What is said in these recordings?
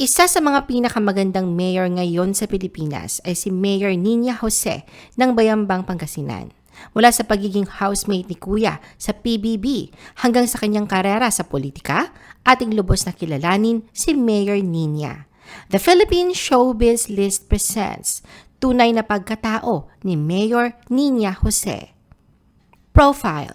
Isa sa mga pinakamagandang mayor ngayon sa Pilipinas ay si Mayor Nina Jose ng Bayambang Pangasinan. Mula sa pagiging housemate ni Kuya sa PBB hanggang sa kanyang karera sa politika, ating lubos na kilalanin si Mayor Nina. The Philippine Showbiz List presents Tunay na Pagkatao ni Mayor Nina Jose. Profile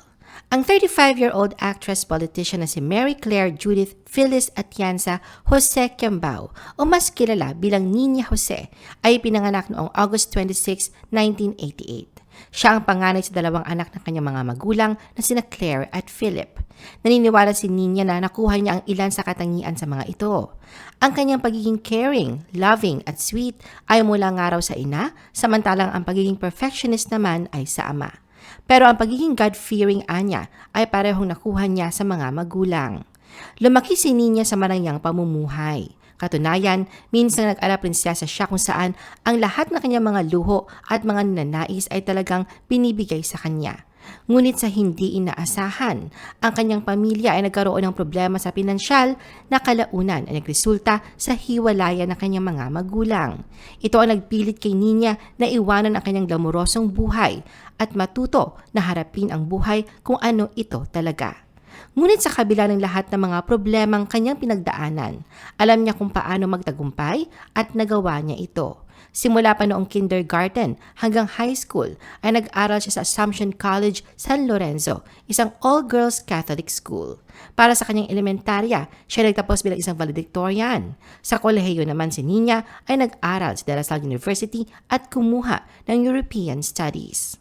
ang 35-year-old actress-politician na si Mary Claire Judith Phyllis Atienza Jose Kiambao o mas kilala bilang Nina Jose ay pinanganak noong August 26, 1988. Siya ang panganay sa dalawang anak ng kanyang mga magulang na sina Claire at Philip. Naniniwala si Nina na nakuha niya ang ilan sa katangian sa mga ito. Ang kanyang pagiging caring, loving at sweet ay mula nga raw sa ina, samantalang ang pagiging perfectionist naman ay sa ama. Pero ang pagiging God-fearing anya ay parehong nakuha niya sa mga magulang. Lumaki si Nina sa marangyang pamumuhay. Katunayan, minsan nag-ala prinsesa siya kung saan ang lahat ng kanyang mga luho at mga nanais ay talagang binibigay sa kanya. Ngunit sa hindi inaasahan, ang kanyang pamilya ay nagkaroon ng problema sa pinansyal na kalaunan ay nagresulta sa hiwalayan ng kanyang mga magulang. Ito ang nagpilit kay Nina na iwanan ang kanyang glamorosong buhay at matuto na harapin ang buhay kung ano ito talaga. Ngunit sa kabila ng lahat ng mga problemang kanyang pinagdaanan, alam niya kung paano magtagumpay at nagawa niya ito. Simula pa noong kindergarten hanggang high school ay nag-aral siya sa Assumption College San Lorenzo, isang all-girls Catholic school. Para sa kanyang elementarya, siya nagtapos bilang isang valedictorian. Sa kolehiyo naman si Nina ay nag-aral sa De La Salle University at kumuha ng European Studies.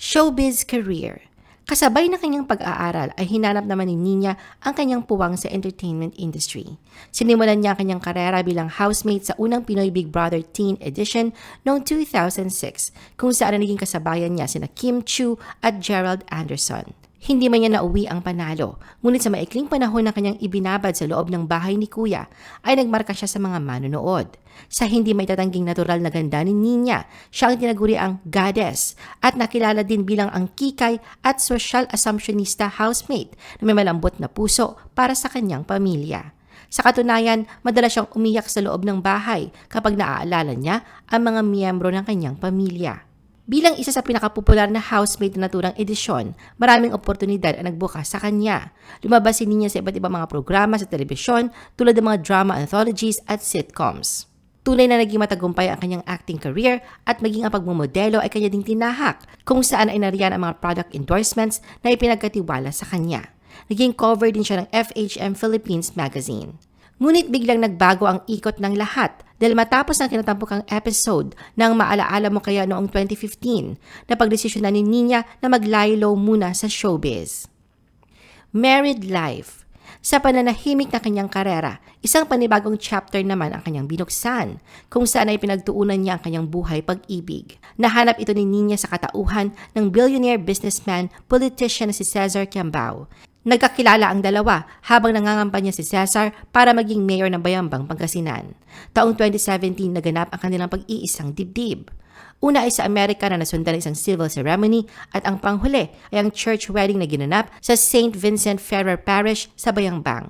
Showbiz Career Kasabay ng kanyang pag-aaral ay hinanap naman ni Nina ang kanyang puwang sa entertainment industry. Sinimulan niya ang kanyang karera bilang housemate sa unang Pinoy Big Brother Teen Edition noong 2006 kung saan naging kasabayan niya sina Kim Chu at Gerald Anderson. Hindi man niya nauwi ang panalo, ngunit sa maikling panahon na kanyang ibinabad sa loob ng bahay ni Kuya, ay nagmarka siya sa mga manonood. Sa hindi may tatangging natural na ganda ni Nina, siya ang tinaguri ang goddess at nakilala din bilang ang kikay at social assumptionista housemate na may malambot na puso para sa kanyang pamilya. Sa katunayan, madalas siyang umiyak sa loob ng bahay kapag naaalala niya ang mga miyembro ng kanyang pamilya. Bilang isa sa pinakapopular na housemate na naturang edisyon, maraming oportunidad ang nagbukas sa kanya. Lumabas si Nina sa iba't ibang mga programa sa telebisyon tulad ng mga drama anthologies at sitcoms. Tunay na naging matagumpay ang kanyang acting career at maging ang pagmumodelo ay kanya ding tinahak kung saan ay nariyan ang mga product endorsements na ipinagkatiwala sa kanya. Naging cover din siya ng FHM Philippines magazine. Ngunit biglang nagbago ang ikot ng lahat dahil matapos ng kinatampukang episode ng Maalaala Mo Kaya noong 2015 na pagdesisyon na ni Nina na maglaylo muna sa showbiz. Married Life sa pananahimik na kanyang karera, isang panibagong chapter naman ang kanyang binuksan, kung saan ay pinagtuunan niya ang kanyang buhay pag-ibig. Nahanap ito ni Nina sa katauhan ng billionaire businessman, politician na si Cesar Kiambao. Nagkakilala ang dalawa habang nangangampanya si Cesar para maging mayor ng Bayambang Pangasinan. Taong 2017 naganap ang kanilang pag-iisang dibdib. Una ay sa Amerika na nasundan isang civil ceremony at ang panghuli ay ang church wedding na ginanap sa St. Vincent Ferrer Parish sa Bayambang.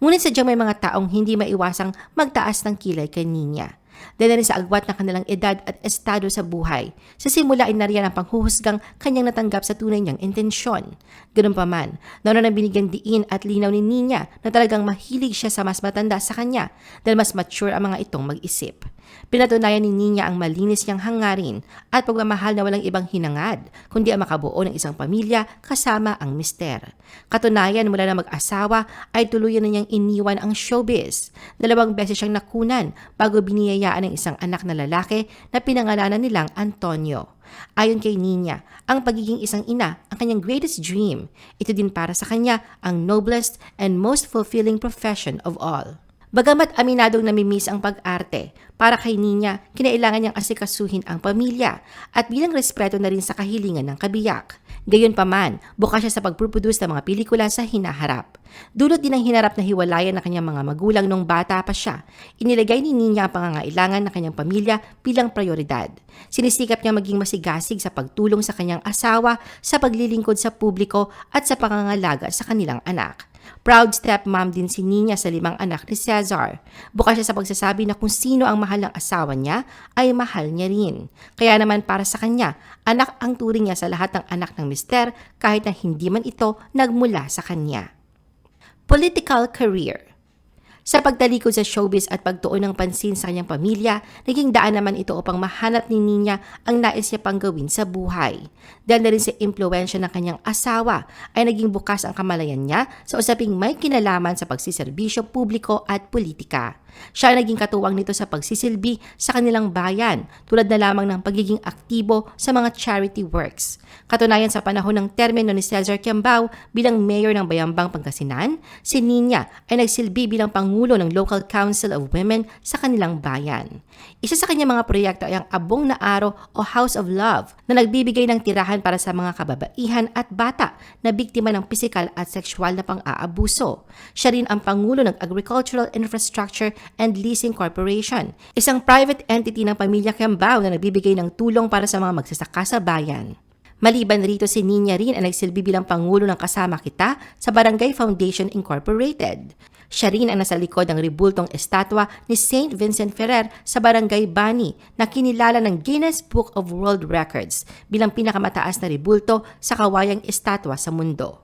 Ngunit sadyang may mga taong hindi maiwasang magtaas ng kilay kay Nina dahil rin sa agwat ng kanilang edad at estado sa buhay. Sa simula ay nariyan ang panghuhusgang kanyang natanggap sa tunay niyang intensyon. Ganun pa man, nauna nang binigyan diin at linaw ni Nina na talagang mahilig siya sa mas matanda sa kanya dahil mas mature ang mga itong mag-isip. Pinatunayan ni Nina ang malinis niyang hangarin at pagmamahal na walang ibang hinangad, kundi ang makabuo ng isang pamilya kasama ang mister. Katunayan mula na mag-asawa ay tuluyan na niyang iniwan ang showbiz. Dalawang beses siyang nakunan bago biniyayaan ng isang anak na lalaki na pinangalanan nilang Antonio. Ayon kay Nina, ang pagiging isang ina ang kanyang greatest dream. Ito din para sa kanya ang noblest and most fulfilling profession of all. Bagamat aminadong namimiss ang pag-arte, para kay Nina, kinailangan niyang asikasuhin ang pamilya at bilang respeto na rin sa kahilingan ng kabiyak. Gayunpaman, bukas siya sa pagproduce ng mga pelikula sa hinaharap. Dulot din ang hinarap na hiwalayan ng kanyang mga magulang nung bata pa siya. Inilagay ni Nina ang pangangailangan ng kanyang pamilya bilang prioridad. Sinisikap niya maging masigasig sa pagtulong sa kanyang asawa sa paglilingkod sa publiko at sa pangangalaga sa kanilang anak. Proud stepmom din si Nina sa limang anak ni Cesar. Bukas siya sa pagsasabi na kung sino ang mahal ng asawa niya, ay mahal niya rin. Kaya naman para sa kanya, anak ang turing niya sa lahat ng anak ng mister kahit na hindi man ito nagmula sa kanya. Political career sa pagtalikod sa showbiz at pagtuon ng pansin sa kanyang pamilya, naging daan naman ito upang mahanap ni Nina ang nais niya pang gawin sa buhay. Dahil na rin sa impluensya ng kanyang asawa, ay naging bukas ang kamalayan niya sa usaping may kinalaman sa pagsiservisyo publiko at politika. Siya ay naging katuwang nito sa pagsisilbi sa kanilang bayan, tulad na lamang ng pagiging aktibo sa mga charity works. Katunayan sa panahon ng termino ni Cesar Kiambao bilang mayor ng Bayambang Pangasinan, si Nina ay nagsilbi bilang pangulo ng Local Council of Women sa kanilang bayan. Isa sa kanyang mga proyekto ay ang Abong na Araw o House of Love na nagbibigay ng tirahan para sa mga kababaihan at bata na biktima ng pisikal at sexual na pang-aabuso. Siya rin ang pangulo ng Agricultural Infrastructure and Leasing Corporation, isang private entity ng pamilya Kiambao na nagbibigay ng tulong para sa mga magsasaka sa bayan. Maliban rito si Nina rin ang nagsilbi bilang Pangulo ng Kasama Kita sa Barangay Foundation Incorporated. Siya rin ang nasa likod ng ribultong estatwa ni St. Vincent Ferrer sa Barangay Bani na kinilala ng Guinness Book of World Records bilang pinakamataas na ribulto sa kawayang estatwa sa mundo.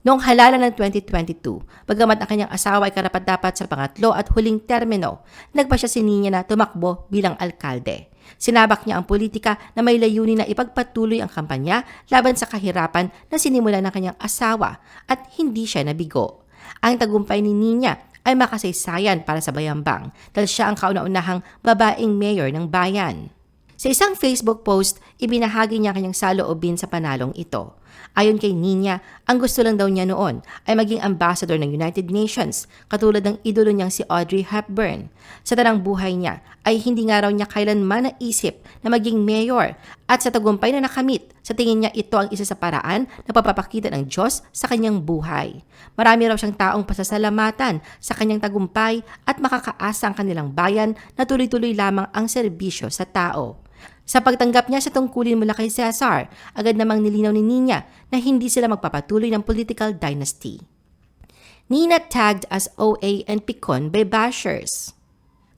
Noong halalan ng 2022, bagamat ang kanyang asawa ay karapat-dapat sa pangatlo at huling termino, nagpa siya si Nina na tumakbo bilang alkalde. Sinabak niya ang politika na may layunin na ipagpatuloy ang kampanya laban sa kahirapan na sinimula ng kanyang asawa at hindi siya nabigo. Ang tagumpay ni Nina ay makasaysayan para sa Bayambang dahil siya ang kauna-unahang babaeng mayor ng bayan. Sa isang Facebook post, ibinahagi niya kanyang saloobin sa panalong ito. Ayon kay Nina, ang gusto lang daw niya noon ay maging ambassador ng United Nations, katulad ng idolo niyang si Audrey Hepburn. Sa tanang buhay niya ay hindi nga raw niya kailanman naisip na maging mayor at sa tagumpay na nakamit, sa tingin niya ito ang isa sa paraan na papapakita ng Diyos sa kanyang buhay. Marami raw siyang taong pasasalamatan sa kanyang tagumpay at makakaasa ang kanilang bayan na tuloy-tuloy lamang ang serbisyo sa tao. Sa pagtanggap niya sa tungkulin mula kay Cesar, agad namang nilinaw ni Nina na hindi sila magpapatuloy ng political dynasty. Nina tagged as OA and Picon by bashers.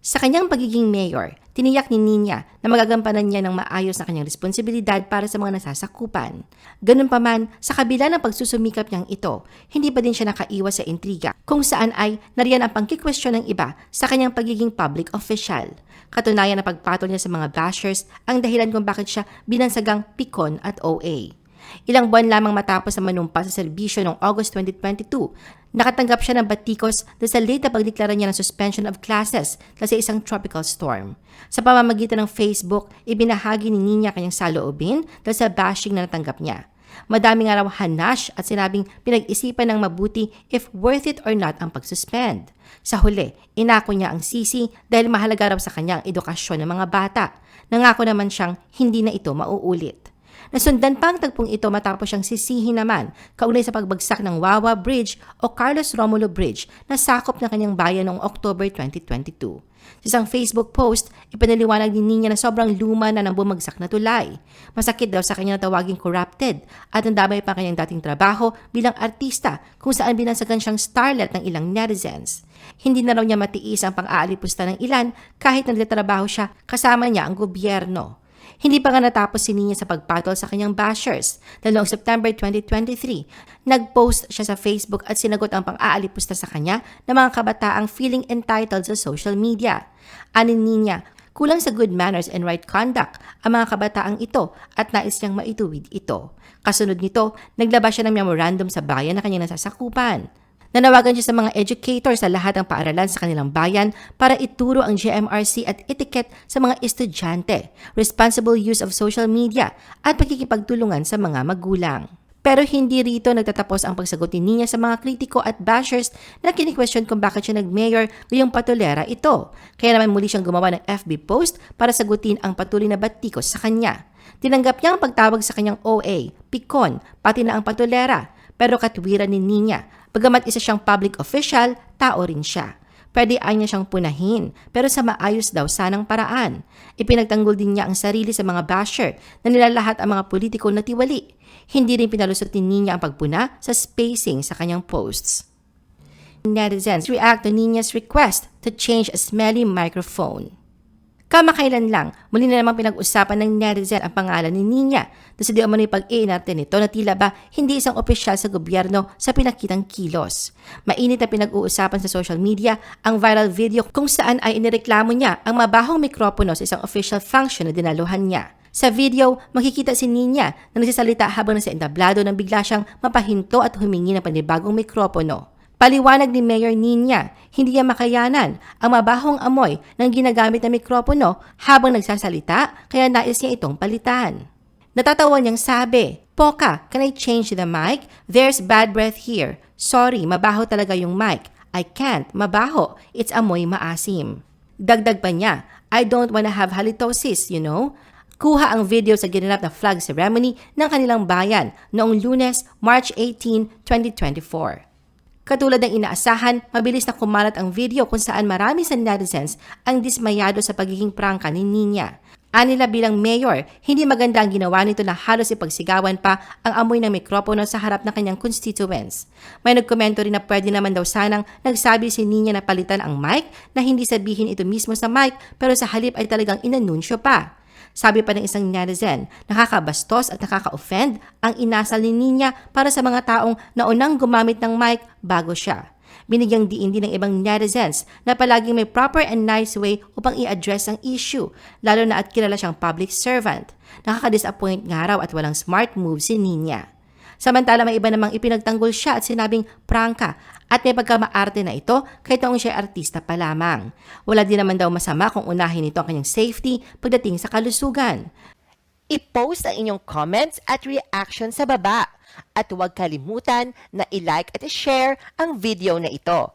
Sa kanyang pagiging mayor, tiniyak ni Nina na magagampanan niya ng maayos na kanyang responsibilidad para sa mga nasasakupan. Ganun pa man, sa kabila ng pagsusumikap niyang ito, hindi pa din siya nakaiwas sa intriga kung saan ay nariyan ang pangkikwestiyon ng iba sa kanyang pagiging public official. Katunayan na pagpatol niya sa mga bashers ang dahilan kung bakit siya binansagang pikon at OA. Ilang buwan lamang matapos ang manumpa sa serbisyo noong August 2022, nakatanggap siya ng batikos dahil sa late na pagdeklara niya ng suspension of classes kasi isang tropical storm. Sa pamamagitan ng Facebook, ibinahagi ni Nina kanyang saloobin dahil sa bashing na natanggap niya. Madami nga raw hanash at sinabing pinag-isipan ng mabuti if worth it or not ang pagsuspend. Sa huli, inako niya ang sisi dahil mahalaga raw sa kanya ang edukasyon ng mga bata. Nangako naman siyang hindi na ito mauulit. Nasundan pa ang tagpong ito matapos siyang sisihin naman kaunay sa pagbagsak ng Wawa Bridge o Carlos Romulo Bridge na sakop ng kanyang bayan noong October 2022. Sa isang Facebook post, ipinaliwanag ni Nina na sobrang luma na ng bumagsak na tulay. Masakit daw sa kanya tawaging corrupted at nandamay pa kanyang dating trabaho bilang artista kung saan binansagan siyang starlet ng ilang netizens. Hindi na raw niya matiis ang pang-aalipusta ng ilan kahit nagtatrabaho siya kasama niya ang gobyerno. Hindi pa nga natapos si Nina sa pagpatol sa kanyang bashers dahil noong September 2023, nag-post siya sa Facebook at sinagot ang pang-aalipusta sa kanya ng mga kabataang feeling entitled sa social media. Anin Nina, kulang sa good manners and right conduct ang mga kabataang ito at nais niyang maituwid ito. Kasunod nito, naglabas siya ng memorandum sa bayan na kanyang nasasakupan. Nanawagan siya sa mga educators sa lahat ng paaralan sa kanilang bayan para ituro ang GMRC at etiquette sa mga estudyante, responsible use of social media, at pagkikipagtulungan sa mga magulang. Pero hindi rito nagtatapos ang pagsagot ni Nina sa mga kritiko at bashers na kini-question kung bakit siya nag-mayor ngayong patulera ito. Kaya naman muli siyang gumawa ng FB post para sagutin ang patuloy na batikos sa kanya. Tinanggap niya ang pagtawag sa kanyang OA, pikon, pati na ang patulera, pero katwiran ni Nina Bagamat isa siyang public official, tao rin siya. Pwede ay niya siyang punahin, pero sa maayos daw sanang paraan. Ipinagtanggol din niya ang sarili sa mga basher na nilalahat ang mga politiko na tiwali. Hindi rin pinalusot ni niya ang pagpuna sa spacing sa kanyang posts. Netizens react to Nina's request to change a smelly microphone. Kamakailan lang, muli na namang pinag-usapan ng netizen ang pangalan ni Nina na sa di umano'y pag-iinarte nito na tila ba hindi isang opisyal sa gobyerno sa pinakitang kilos. Mainit na pinag-uusapan sa social media ang viral video kung saan ay inireklamo niya ang mabahong mikropono sa isang official function na dinaluhan niya. Sa video, makikita si Nina na nagsasalita habang nasa entablado nang bigla siyang mapahinto at humingi ng panibagong mikropono. Paliwanag ni Mayor Nina, hindi niya makayanan ang mabahong amoy ng ginagamit na mikropono habang nagsasalita kaya nais niya itong palitan. Natatawa niyang sabi, Poka, can I change the mic? There's bad breath here. Sorry, mabaho talaga yung mic. I can't, mabaho. It's amoy maasim. Dagdag pa niya, I don't wanna have halitosis, you know? Kuha ang video sa ginanap na flag ceremony ng kanilang bayan noong lunes, March 18, 2024. Katulad ng inaasahan, mabilis na kumalat ang video kung saan marami sa netizens ang dismayado sa pagiging prangka ni Nina. Anila bilang mayor, hindi maganda ang ginawa nito na halos ipagsigawan pa ang amoy ng mikropono sa harap ng kanyang constituents. May nagkomento rin na pwede naman daw sanang nagsabi si Nina na palitan ang mic na hindi sabihin ito mismo sa mic pero sa halip ay talagang inanunsyo pa. Sabi pa ng isang netizen, nakakabastos at nakaka-offend ang inasal ni Nina para sa mga taong naunang gumamit ng mic bago siya. Binigyang diin din ng ibang netizens na palaging may proper and nice way upang i-address ang issue, lalo na at kilala siyang public servant. Nakaka-disappoint nga raw at walang smart move si Nina. Samantala may iba namang ipinagtanggol siya at sinabing prangka at may pagkamaarte na ito kahit noong siya artista pa lamang. Wala din naman daw masama kung unahin ito ang kanyang safety pagdating sa kalusugan. I-post ang inyong comments at reaction sa baba. At huwag kalimutan na i-like at i-share ang video na ito.